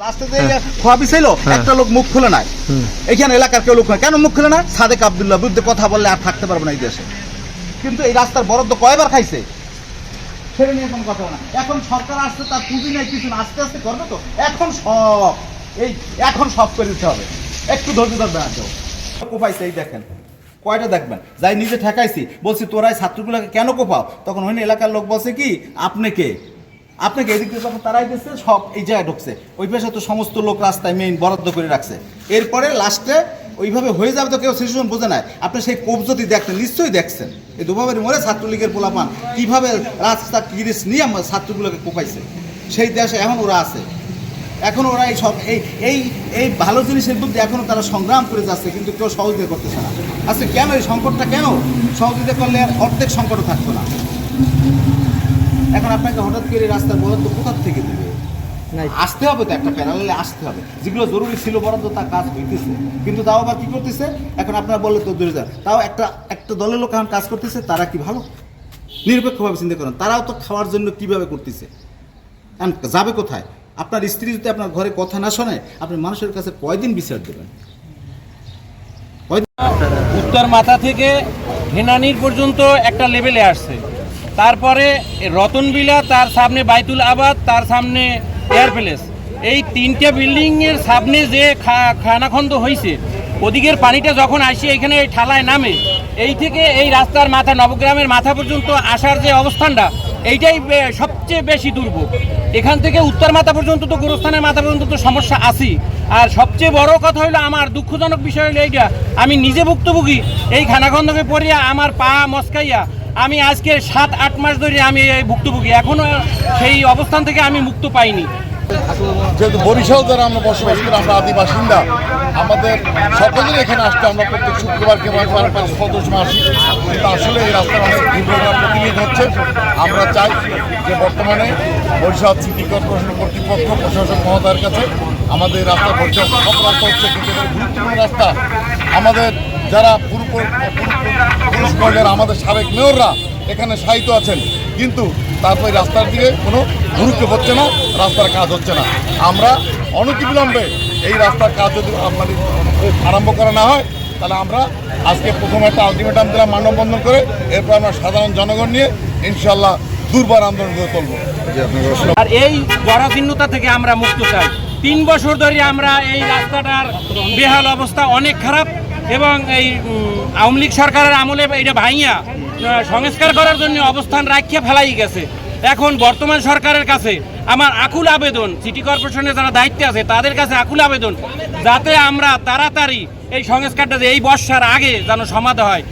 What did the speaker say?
লাস্টে যে খোয়া বিছাইল একটা লোক মুখ খুলে নাই। এখানে এলাকার কেউ লোক কেন মুখ খুলে না সাদেক আবদুল্লাহ বিরুদ্ধে কথা বললে আর থাকতে পারবে না এই দেশে। কিন্তু এই রাস্তার বরাদ্দ কয়বার খাইছে? সেটা নিয়ে কোনো কথা না এখন সরকার আসছে তার পুঁজি নেই কিছু না আস্তে আস্তে করবে তো? এখন সব। এই এখন সব করে দিতে হবে। একটু ধৈর্য ধরবে না কেউ। কোপাইছে এই দেখেন। কয়টা দেখবেন? যাই নিজে ঠেকাইছি বলছি তোরাই ছাত্রগুলোকে কেন কোপাও? তখন ওই এলাকার লোক বলছে কি আপনি কে? আপনাকে এদিক দিয়ে যখন তারাই দিচ্ছে সব এই জায়গায় ঢুকছে। ওই পাশে তো সমস্ত লোক রাস্তায় মেইন বরাদ্দ করে রাখছে। এরপরে লাস্টে ওইভাবে হয়ে যাবে তো কেউ সিচুয়েশন বোঝে নাই। আপনি সেই কোপ যদি দেখতেন, নিশ্চয়ই দেখছেন। এই দুভাবের মরে ছাত্রলীগের পোলাপান কীভাবে রাস্তা গিরিশ নিয়ে আমার ছাত্রগুলোকে কোপাইছে। সেই দেশে এখন ওরা আছে। এখন ওরা এই সব এই এই এই ভালো জিনিসের বিরুদ্ধে এখনও তারা সংগ্রাম করে যাচ্ছে, কিন্তু কেউ সহযোগিতা করতেছে না। আচ্ছা কেন এই সংকটটা কেন? সহযোগিতা করলে অর্ধেক সংকটও থাকতো না। এখন আপনাকে হঠাৎ করে রাস্তার বরাদ্দ কোথা থেকে দেবে? আসতে হবে তো একটা প্যারালে আসতে হবে। যেগুলো জরুরি ছিল বরাদ্দ তার কাজ হইতেছে। কিন্তু তাও আবার কি করতেছে? এখন আপনারা বললে তো দূরে যান। তাও একটা একটা দলের লোক এখন কাজ করতেছে তারা কি ভালো? নিরপেক্ষভাবে চিন্তা করেন। তারাও তো খাওয়ার জন্য কীভাবে করতেছে? যাবে কোথায়? আপনার স্ত্রী যদি আপনার ঘরে কথা না শোনে আপনি মানুষের কাছে কয়দিন বিচার দেবেন? উত্তর মাথা থেকে হেনানির পর্যন্ত একটা লেভেলে আসছে। তারপরে রতনবিলা, তার সামনে বাইতুল আবাদ, তার সামনে এয়ার প্যালেস। এই তিনটে বিল্ডিংয়ের সামনে যে খানাখন্দ হয়েছে ওদিকের পানিটা যখন আসে, এখানে এই ঠালায় নামে, এই থেকে এই রাস্তার মাথা, নবগ্রামের মাথা পর্যন্ত আসার যে অবস্থানটা, এইটাই সবচেয়ে বেশি দুর্ভোগ। এখান থেকে উত্তর মাথা পর্যন্ত তো, গোরস্থানের মাথা পর্যন্ত তো সমস্যা আছেই। আর সবচেয়ে বড় কথা হলো আমার দুঃখজনক বিষয় হলো এইটা, আমি নিজে ভুক্তভোগী, এই খানাখন্দকে পড়িয়া আমার পা মস্কাইয়া আমি আজকে সাত, আট মাস ধরে আমি এই ভুক্তভোগী। এখনও সেই অবস্থান থেকে আমি মুক্ত পাইনি। যেহেতু বরিশাল দ্বারা আমরা বসবাস করি, আমরা আদি বাসিন্দা, আমাদের সকলের এখানে আসতে আমরা প্রত্যেক শুক্রবার কিংবা পাঁচ সদস্য আসি কিন্তু আসলে এই রাস্তার অনেক দুর্ঘটনা প্রতিনিয়ত হচ্ছে। আমরা চাই যে বর্তমানে বরিশাল সিটি কর্পোরেশন কর্তৃপক্ষ, প্রশাসক মহোদয়ের কাছে আমাদের রাস্তা পরিচালনা সব রাস্তা হচ্ছে। কিন্তু গুরুত্বপূর্ণ রাস্তা আমাদের যারা পূর্ব পুরুষ পর্যায়ের আমাদের সাবেক মেয়ররা এখানে সাহিত্য আছেন কিন্তু তারপর রাস্তার দিকে কোনো গুরুত্ব হচ্ছে না রাস্তার কাজ হচ্ছে না। আমরা অনতিবিলম্বে এই রাস্তার কাজ যদি আমাদের আরম্ভ করা না হয় তাহলে আমরা আজকে প্রথম একটা আলটিমেটাম দিলাম মানববন্ধন করে এরপর আমরা সাধারণ জনগণ নিয়ে ইনশাল্লাহ দুর্বার আন্দোলন করে তুলব। আর এই জরাজীর্ণতা থেকে আমরা মুক্ত চাই। তিন বছর ধরে আমরা এই রাস্তাটার বেহাল অবস্থা অনেক খারাপ। এবং এই আওয়ামী লীগ সরকারের আমলে এটা ভাইয়া সংস্কার করার জন্য অবস্থান রাখিয়া ফেলাই গেছে। এখন বর্তমান সরকারের কাছে আমার আকুল আবেদন, সিটি কর্পোরেশনের যারা দায়িত্বে আছে, তাদের কাছে আকুল আবেদন, যাতে আমরা তাড়াতাড়ি এই সংস্কারটা এই বর্ষার আগে যেন সমাধা হয়।